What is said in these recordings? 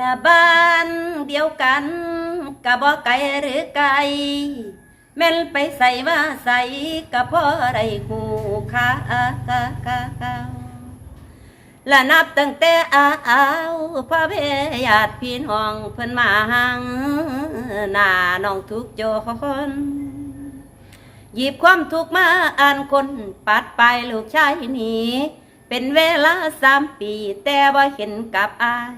ละบ้านเดียวกันกะบ่ไกลหรือไกล แม่นไปใส่ว่าใส่กะพ่อได้หูขาและนับตั้งแต่อาวพระเพญาติพี่น้องเพิ่นมาหังหน้าน้องทุกโจคนหยิบความทุกข์มาอ่านคนปัดไปลูกชายหนีเป็นเวลาสามปีแต่บ่เห็นกับอาย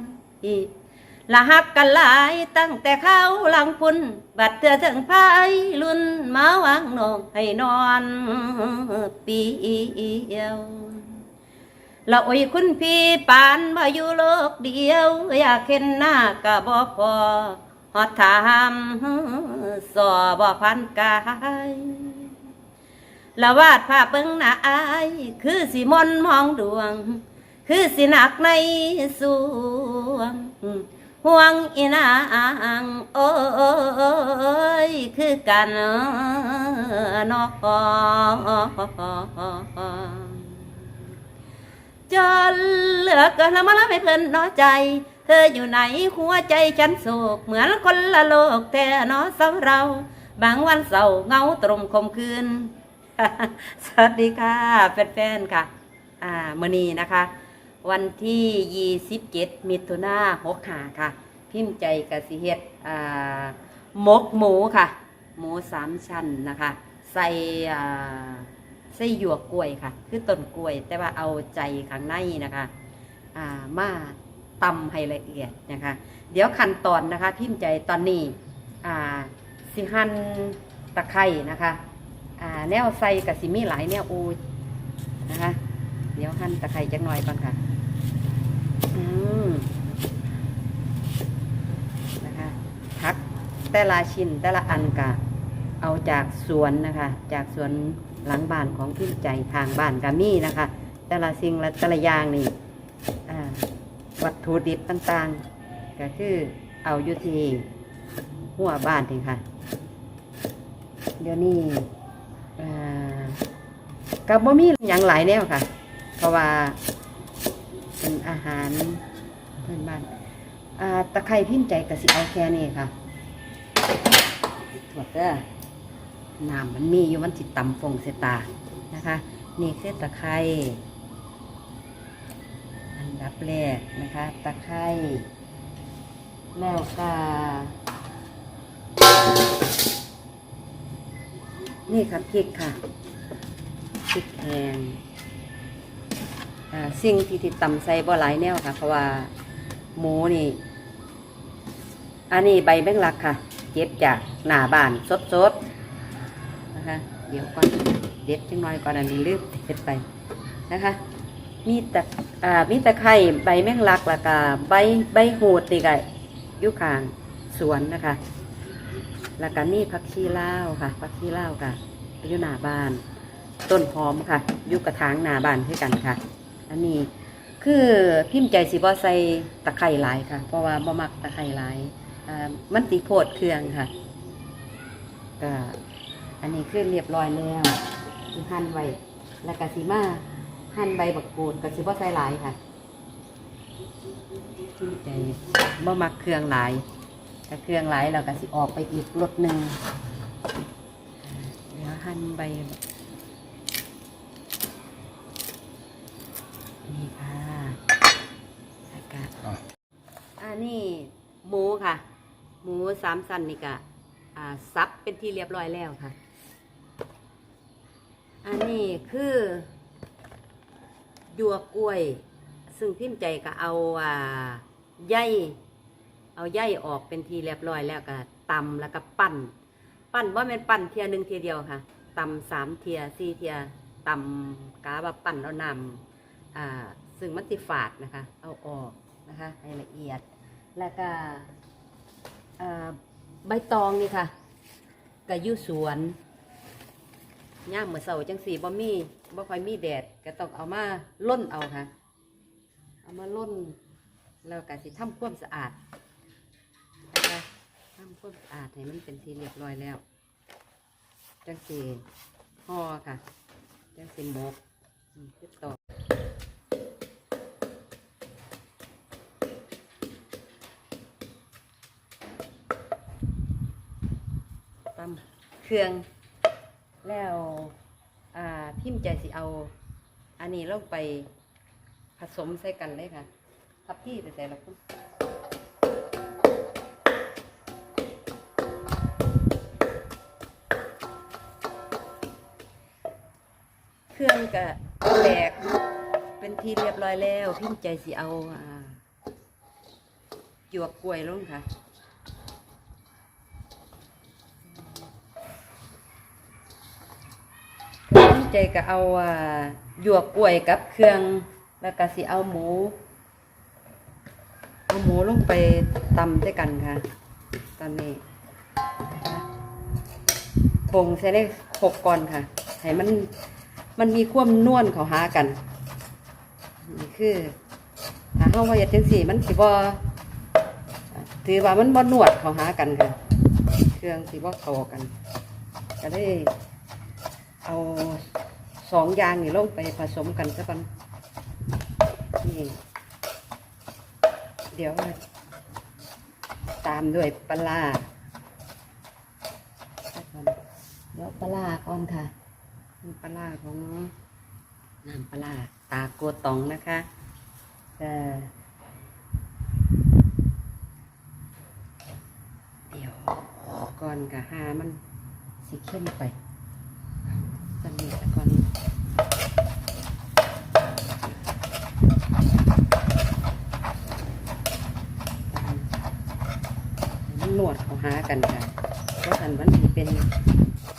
ละหักกันหลายตั้งแต่เข้าหลังพุ่นบัดเธอถึงพายลุ่นมาวางนองให้นอนปีเดียวละโอ้ยคุณพี่ปานมาอยู่โลกเดียว อยากเห็นหน้ากะบ่พอหอดถามสอบ่พันกายละวาดภาพเบิ่งหน้าอาย คือสิมนมองดวง คือสินักในสวงห่วงอีนางโอ้ยคือกันนอจนเหลือเกินละมาละไม่เพลินน้อใจ เธออยู่ไหนหัวใจฉันโศก เหมือนคนละโลกแต่เนอสำเรา บางวันเศร้าเงาตรมคมคืน สวัสดีค่ะแฟนๆค่ะ อ่ามือนีนะคะ วันที่ 27 มิถุนาหกหาค่ะ พิมพ์ใจกสิเฮ็ดหมกหมูค่ะ หมูสามชั้นนะคะ ใส่ใส่หยวกกล้วยค่ะ คือต้นกล้วย แต่ว่าเอาใจข้างในนะคะามาตำให้ละเอียดนะคะ เดี๋ยวขั้นตอนนะคะ พิมพ์ใจตอนนี้อ่าสิหั่นตะไคร่นะคะแนวใส่กับสิมีหลายแนวอูนะคะเดี๋ยวหั่นตะไคร่จักหน่อยก่อนค่ะ นะคะพักแต่ละชิ้นแต่ละอันกะเอาจากสวนนะคะ จากสวนหลังบ้านของพี่ใจทางบ้านกามี่นะคะ แต่ละสิ่งและแต่ละอย่างนี่วัตถุดิบต่างๆ ก็คือเอาอยู่ที่หัวบ้านเองค่ะ เดี๋ยวนี้กับบ่มีอย่างหลายแนวค่ะ เพราะว่าเป็นอาหาร เพื่อนบ้านอ่าตะไคร้พิมพ์ใจกสิเอาแค่นี้ค่ะถวดเด้อน้ำมันมีอยู่มันจิตตำฟงเสตานะคะ นี่คือตะไคร้อันดับแรกนะคะ ตะไคร้แล้วก็นี่ค่ะพริกค่ะพริกแห้งอ่าสิ่งที่ติดตำใส่บ่หลายแนวค่ะ เพราะว่า หมูนี่ อันนี้ใบแมงลักค่ะ เก็บจากหน้าบ้านสดๆนะคะ เดี๋ยวก่อนเด็ดจังน้อยก่อนอันนี้ลืมเด็ดไปนะคะ มีตะอ่ามีตะไคร้ใบแมงลักแล้วก็ใบใบโหดตีไก่ยุคางสวนนะคะ แล้วก็มีผักชีลาวค่ะผักชีลาวค่ะอยู่หน้าบ้าน ต้นหอมค่ะอยู่กระถางหน้าบ้านคือกันค่ะ อันนี้ คือพิมพ์ใจสิบ่ใส่ตะไคร้หลายค่ะ เพราะว่าบ่มักตะไคร้หลายอ่ามันติโพดเครื่องค่ะก็อันนี้คือเรียบร้อยแล้วที่หั่นไว้แล้วก็สิมาหั่นใบบักกูดก็สิบ่ใส่หลายค่ะพิมพ์ใจบ่มักเครื่องหลายถ้าเครื่องหลายเราก็สิออกไปอีกรสหนึ่งเดี๋ยวหั่นใบ นี่ค่ะอากาศอันนี้หมูค่ะ หมู สามสันนี่กะซับเป็นที่เรียบร้อยแล้วค่ะ อันนี้คือหยวกล้วย ซึ่งพิมพ์ใจก็เอาอ่าใยเอาใยออกเป็นทีเรียบร้อยแล้วก็ตำแล้วก็ปั้น ปั้นว่าเป็นปั้นเทียหนึ่งเทียเดียวค่ะตำสามเทียสี่เทียตำกาบะปั้นแล้วนำอ่าซึ่งมันติฝาดนะคะ เอาออกนะคะให้ละเอียดแล้วก็ ใบตองนี่ค่ะก็อยู่สวนย่ามเมื่อเสาจังสีบ่มีบ่ค่อยมีแดดก็ต้องเอามาล่นเอาค่ะ เอามาล่นแล้วก็สิทำความสะอาดนะคะทำความสะอาดให้มันเป็นทีเรียบร้อยแล้ว จังสีห่อค่ะ จังสีหมกคือต่อ เครื่อง แล้วพิมพ์ใจสิเอา อันนี้ลงไปผสมใส่กันเลยค่ะทับที่ไปใส่ละคุณเครื่องกะแหลกเป็นที่เรียบร้อยแล้ว พิมพ์ใจสิเอาอ่าหยวกกล้วยลงค่ะ ใจก็เอาอ่าหยวกกล้วยกับเครื่อง แล้วก็สิเอาหมู เอาหมูลงไปตำด้วยกันค่ะ ตอนนี้คะปรุงใส่ได้หกก่อนค่ะ ให้มันมันมีความนวลเขาหากัน นี่คือถ้าเฮาว่าอย่าจังสี่ มันสิบ่ถือว่ามันบ่นวดเขาหากันค่ะ เครื่องสิบ่เข้ากัน ก็ได้ เอาสองอย่างนี่ลงไปผสมกันซะก่อนนี่เดี๋ยวตามด้วยปลาก่อนเดี๋ยวปลาก่อนค่ะนี่ปลาของน้ำปลาตาโกตองนะคะเออเดี๋ยวก่อนกับหามันสิเข้มไป สนิทก่อนมันหนวดเขาหากันค่ะเพราะฉันมันสิเป็น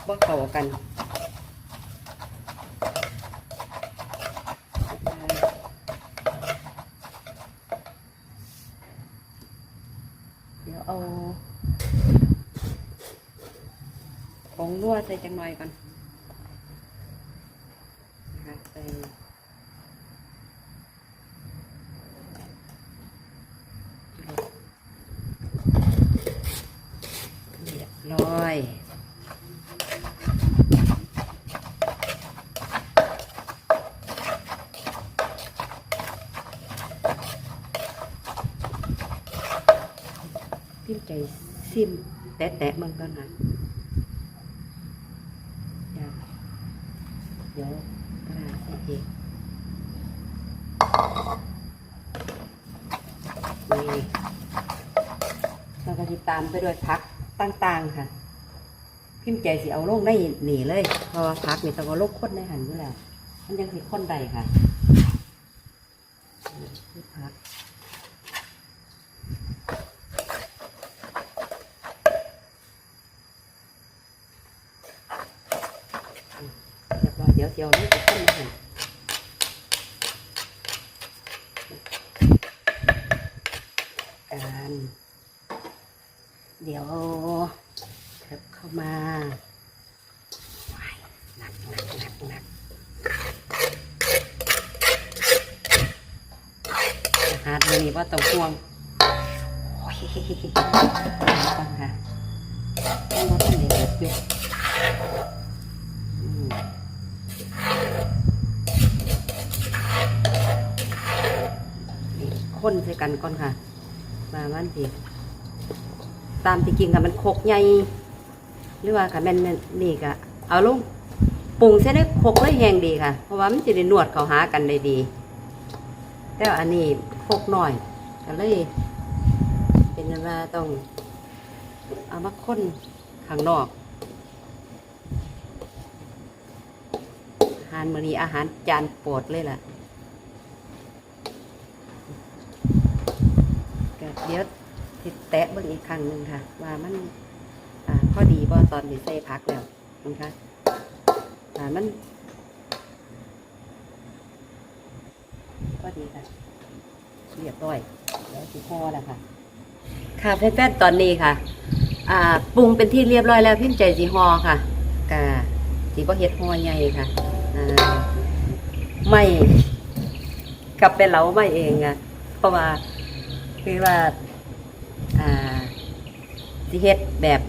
บ่เข้ากันเดี๋ยวเอาผงนวดใส่จังหน่อยก่อน นะคะใส่เรียบร้อยพิมพ์ใจซิม แตะๆเบิ่งก่อนนะจ้ะเดี๋ยวปลาใส่เองนี่เราก็จะตามไปด้วยพักต่างๆค่ะ พิมพ์ใจสิเอาลงได้หนีเลย เพราะพักนี่ต้องเอาลงข้นในหันอยู่แล้ว มันยังสิข้นใดค่ะนี่คือพัก เรียบร้อยเดี๋ยวเดี๋ยวนี่จะขึ้นมาให้ การเดี๋ยวเถิบเข้ามาว้ายหนักหนักหนักหนักอาหารมื้อนี้ว่าต้องห่วงโอ้ยฟังค่ะต้องว่าต้องเดือดอยู่อืมนี่คนใส่กันก่อนค่ะ มามันสิตามที่จริงค่ะมันโคกใหญ่หรือว่าค่ะแม่นนี่ก็เอาลงปรุงใส่ในโคกเลยแห้งดีค่ะ เพราะว่ามันจะได้นวดเขาหากันได้ดี แต่อันนี้โคกหน่อยก็เลย เป็นว่าต้องเอามาค้นข้างนอก อาหารมื้อนี้อาหารจานโปรดเลยล่ะ ก็ เดี๋ยวติดแตะเบิ่งอีกครั้งหนึ่งค่ะ ว่ามันอ่าพอดีบ่ตอนที่ใส่พักแล้วนะคะมันพอดีค่ะเรียบร้อยแล้วสิพอแล้วค่ะ ค่ะแฟนๆตอนนี้ค่ะปรุงเป็นที่เรียบร้อยแล้วพิมพ์ใจสีฮอค่ะกะสีบ่เฮ็ดฮอใหญ่ค่ะไม่กลับเป็นเหลาไม่เองอะเพราะว่า คือว่า อ่าสิเฮ็ดแบบ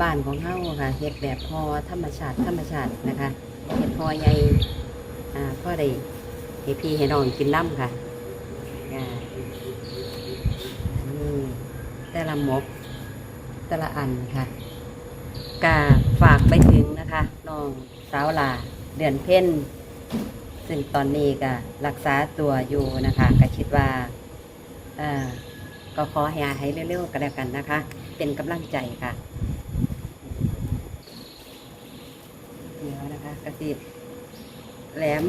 บ้านๆของเฮาค่ะเฮ็ดแบบพอธรรมชาติธรรมชาตินะคะเฮ็ดพอใหญ่อ่าพอได้ให้พี่ให้น้องกินน้ำค่ะอ่าแต่ละหมกแต่ละอันค่ะกาฝากไปถึงนะคะน้องสาวลาเดือนเพ่นซึ่งตอนนี้ก็รักษาตัวอยู่นะคะก็คิดว่า ก็ขอให้หายเร็วๆกันแล้วกันนะคะ เป็นกำลังใจค่ะเดี๋ยวนะคะกระสิบแหลม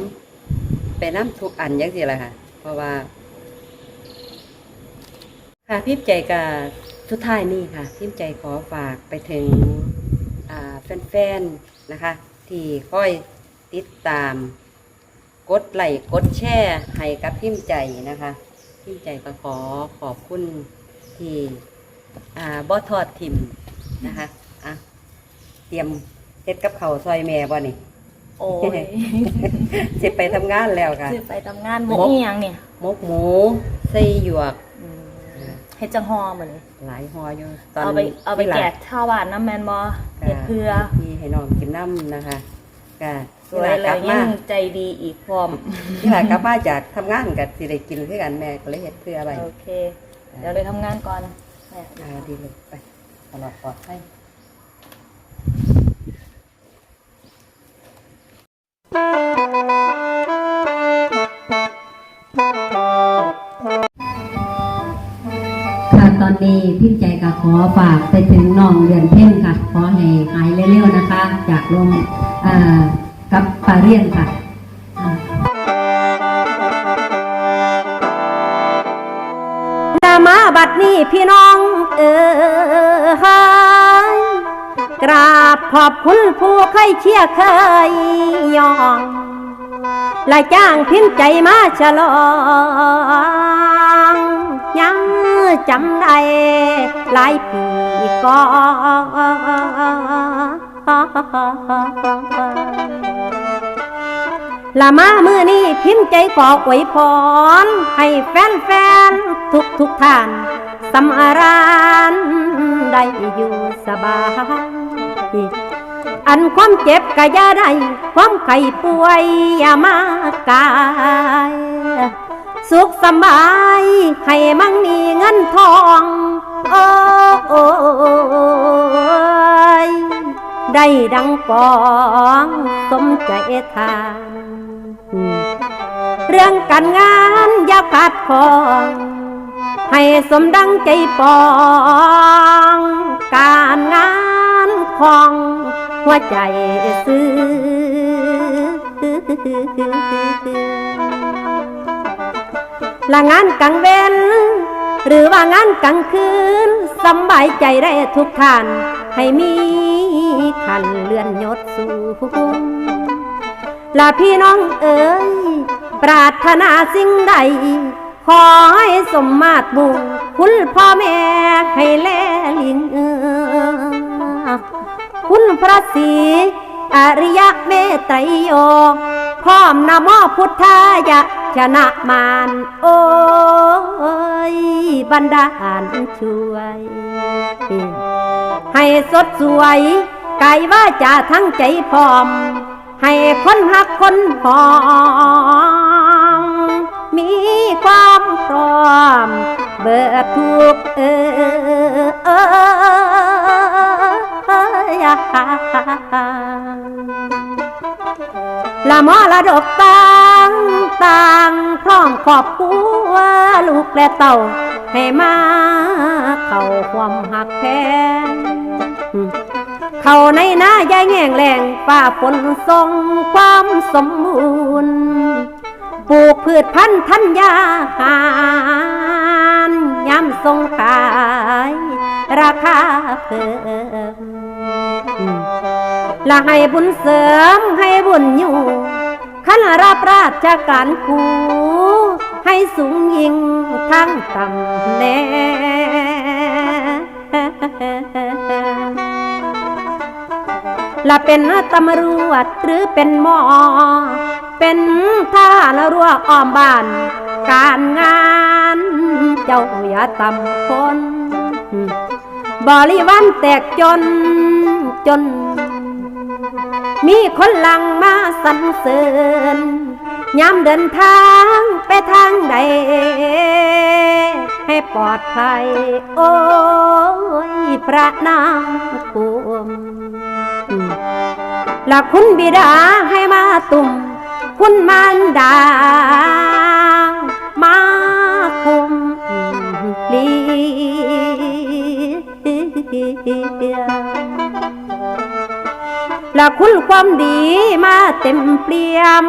ไปน้ำทุกอันยังสิละค่ะ เพราะว่า ค่ะพิมพ์ใจกับสุดท้ายนี่ค่ะพิมพ์ใจขอฝากไปถึงแฟนๆนะคะ ที่ค่อยติดตาม กดไลค์กดแชร์ให้กับพิมพ์ใจนะคะ พิมพ์ใจก็ขอขอบคุณที่อ่าบอทอดทิมนะคะอะเตรียมเฮ็ดกับเขาวซอยแม่บ่นี่โอ้ยสิไปทำงานแล้วค่ะ สิไปทำงานหมกอีหยังเนี่ยหมกหมูใส่หยวกเฮ็ดจังฮอมาเลยหลายหออยู่เอาไปเอาไปที่หลังแจกชาวบ้านน้ำแมนบอเฮ็ดเพื่อพี่ให้น้องกินน้ำนะคะก็ สวยที่หแล้ลากลัวยับงมาใจดีอีกพร้อม ที่หลากลับมาจากทำงานกับสิได้กินคือกันแม่ก็เลยเฮ็ดเพื่ออะไรโอเค เดี๋ยวเลยทำงานก่อนแม่อ่าดีเลยไปตลอดปลอดภัย ค่ะตอนนี้พี่ใจก็ขอฝากไปถึงน้องเดือนเพ่งค่ะ ขอให้หายเร็วๆนะคะ จากลมอ่า กับปาเรียนค่ะอ่าดามาบัดนี้พี่น้องเออฮายกราบขอบคุณผู้เคยเชียเคยยองและจ้างพิมพ์ใจมาฉลองยังจำได้หลายปีก่อน ละมามือนี้พิมพ์ใจขออวยพร ให้แฟนๆ ทุกทุกๆท่านสำราญได้อยู่สบาย อันความเจ็บก็อย่าได้ ความไข้ป่วยอย่ามากาย สุขสบายให้มั่งมีเงินทอง โอ้โอยได้ดังปองสมใจทาน เรื่องการงานอย่าขาดของ ให้สมดังใจปอง การงานของหัวใจซื้อละงานกลางเว้นหรือว่างานกลางคืนสบายใจได้ทุกท่าน ให้มีขันเลื่อนยศสูงลาพี่น้องเอ๋ย ปรารถนาสิ่งใด ขอให้สมมาตรบุญคุณพ่อแม่ให้แลลิงเออคุณพระศรีอริยะเมตไตรโยพร้อมนะโมพุทธายะชนะมารโอ้ยบันดาลช่วย ให้สดสวยกายว่าจะทั้งใจพร้อม ให้คนหักคนหอม มีความพร้อม เบิดทุกเออเอละมอละดกต่างต่างพร้อมขอบครัวลูกและเต่า ให้มาเข้าความหักแพงเข้าในหน้ายายแง่งแหลงป่าฝนทรงความสมบูรณ์ ปลูกพืชพันธุ์ธัญญาหารย้ำทรงขาย ราคาเพิ่มและให้บุญเสริมให้บุญอยู่ขันรับราชการครูให้สูงยิ่งทั้งต่ำแน่และเป็นตำรวจหรือเป็นหมอ เป็นทหารรั้วอ้อมบ้าน การงานเจ้าอย่าตำคนบริวันแตกจนจน มีคนหลังมาสรรเสริญยามเดินทางไปทางใด ให้ปลอดภัย โอ้ยพระนามคุมและคุณบิดาให้มาตุ่ม คุณมารดา มาคมลีและคุณความดีมาเต็มเปี่ยม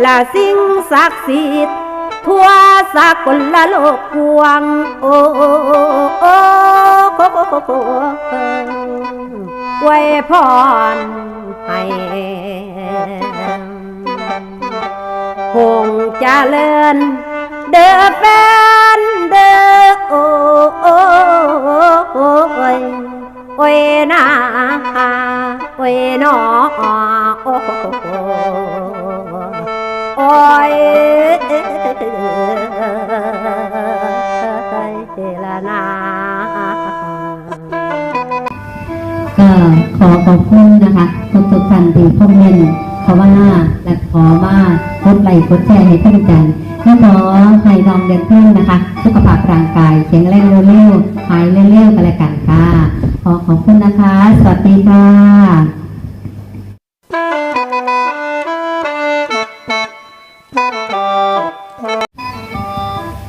และสิ่งศักดิ์สิทธิ์ทั่วสากลละโลกกวงโอ้โอ้โอ้โอ้โอ้โอ้ไว้พรให้ คงจะเจริญเด้อแฟนเด้อโอ้โอ้โอ้โอยโอ้ยนาโอ้ยนอโอ้โอ้ยละนาก็ขอขอบคุณนะคะทุกทุกๆท่านที่คอมเมนต์เขาว่าและขอว่ากดไลค์กดแชร์ให้เพื่อนกันและขอให้น้องเดินเพื่อนนะคะ สุขภาพร่างกายแข็งแรงเร็วๆหายเร็วๆกันแล้วกันค่ะ ขอขอบคุณนะคะ สวัสดีค่ะ